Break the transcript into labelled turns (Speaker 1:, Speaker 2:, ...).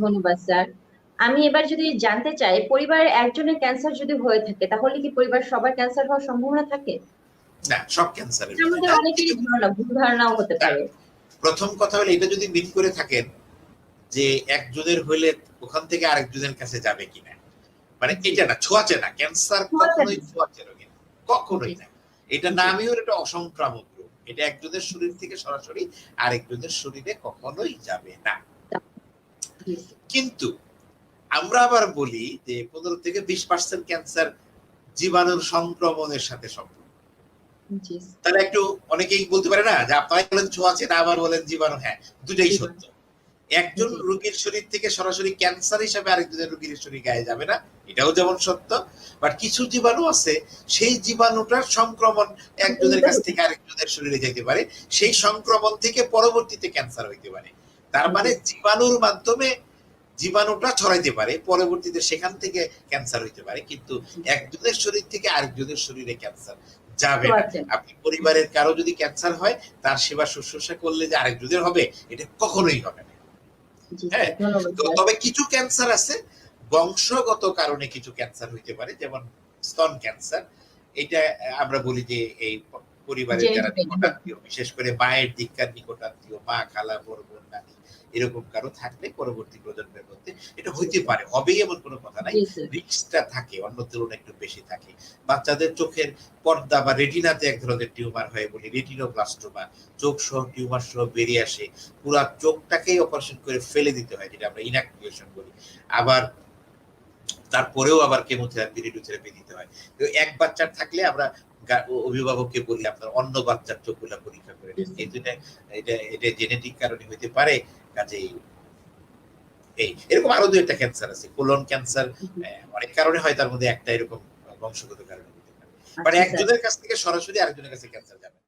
Speaker 1: ধন্যবাদ স্যার। আমি এবার যদি জানতে চাই পরিবারের একজনের ক্যান্সার যদি হয়ে থাকে তাহলে কি পরিবার সবার ক্যান্সার হওয়ার সম্ভাবনা থাকে?
Speaker 2: না সব ক্যান্সারের
Speaker 1: অনেকেরই ধারণা ভুল ধারণাও হতে পারে।
Speaker 2: প্রথম কথা হলো এটা যদি করে থাকেন যে একজনের হইলে ওখান থেকে আরেকজনের কাছে যাবে কিনা। মানে এটা না ছোঁয়াচে না। ক্যান্সার কখনোই ছোঁয়াচে রোগী কখনোই না। এটা নামই হলো এটা অসংক্রামক রোগ। এটা একজনের শরীর থেকে সরাসরি আরেকজনের শরীরে কখনোই যাবে না। কিন্তু আমরা আবার বলি যে পনেরো থেকে বিশ পার্সেন্ট ক্যান্সার জীবাণুর সংক্রমণের সাথে সম্পর্ক। তাহলে একটু অনেকেই বলতে পারে না যে আপনারা বলেন ছোঁয়াচে না আবার বলেন জীবাণু হ্যাঁ দুটাই সত্য। একজন। রোগীর শরীর থেকে সরাসরি ক্যান্সার হিসাবে আরেকজনের রোগীর শরীর গায়ে যাবে না এটাও যেমন সত্য। বাট কিছু জীবাণু আছে সেই জীবাণুটার সংক্রমণ একজনের কাছ থেকে আরেকজনের শরীরে যেতে পারে সেই সংক্রমণ থেকে পরবর্তীতে ক্যান্সার হইতে পারে। তার মানে জীবাণুর মাধ্যমে জীবাণুটা ছড়াইতে পারে পরবর্তীতে সেখান থেকে ক্যান্সার হইতে পারে কিন্তু একজনের শরীর থেকে আরেকজনের শরীরে ক্যান্সার যাবে না। আপনি পরিবারের কারও যদি ক্যান্সার হয় তার সেবা শুশ্রূষা করলে যে আরেকজনের হবে এটা কখনোই হবে না। হ্যাঁ। তবে কিছু ক্যান্সার আছে বংশগত কারণে কিছু ক্যান্সার হইতে পারে যেমন স্তন ক্যান্সার এটা আমরা বলি যে এই পরিবারের যারা নিকটাত্মীয় বিশেষ করে মায়ের দিককার নিকটাত্মীয় মা খালা বড় বোন নানি এরকম কারও থাকলে পরবর্তী প্রজন্মের মধ্যে এটা হইতে পারে হবেই এমন কোনো কথা নাই। রিস্কটা থাকে অন্য তুলনায় একটু বেশি থাকে। বাচ্চাদের চোখের পর্দা বা রেটিনাতে এক ধরনের টিউমার হয় বলি রেটিনোপ্লাস্টোমা চোখ সহ টিউমার সহ বেরিয়ে আসে। পুরা চোখটাকেই অপারেশন করে ফেলে দিতে হয় যেটা আমরা ইনাক্টিভেশন বলি। আবার তারপরেও আবার কেমোথেরাপি রেডিওথেরাপি দিতে হয়। তো এক বাচ্চার থাকলে আমরা অভিভাবককে বলি আপনার অন্য বাচ্চার চোখগুলা পরীক্ষা করে নিন। যেহেতু এটা এটা এটা জেনেটিক কারণে হইতে পারে কাজেই এই। এরকম আরও দু একটা ক্যান্সার আছে কোলন ক্যান্সার অনেক কারণে হয় তার মধ্যে একটা এরকম বংশগত কারণে হতে পারে। বাট
Speaker 1: আচ্ছা,
Speaker 2: একজনের কাছ থেকে সরাসরি আরেকজনের কাছে ক্যান্সার যাবে।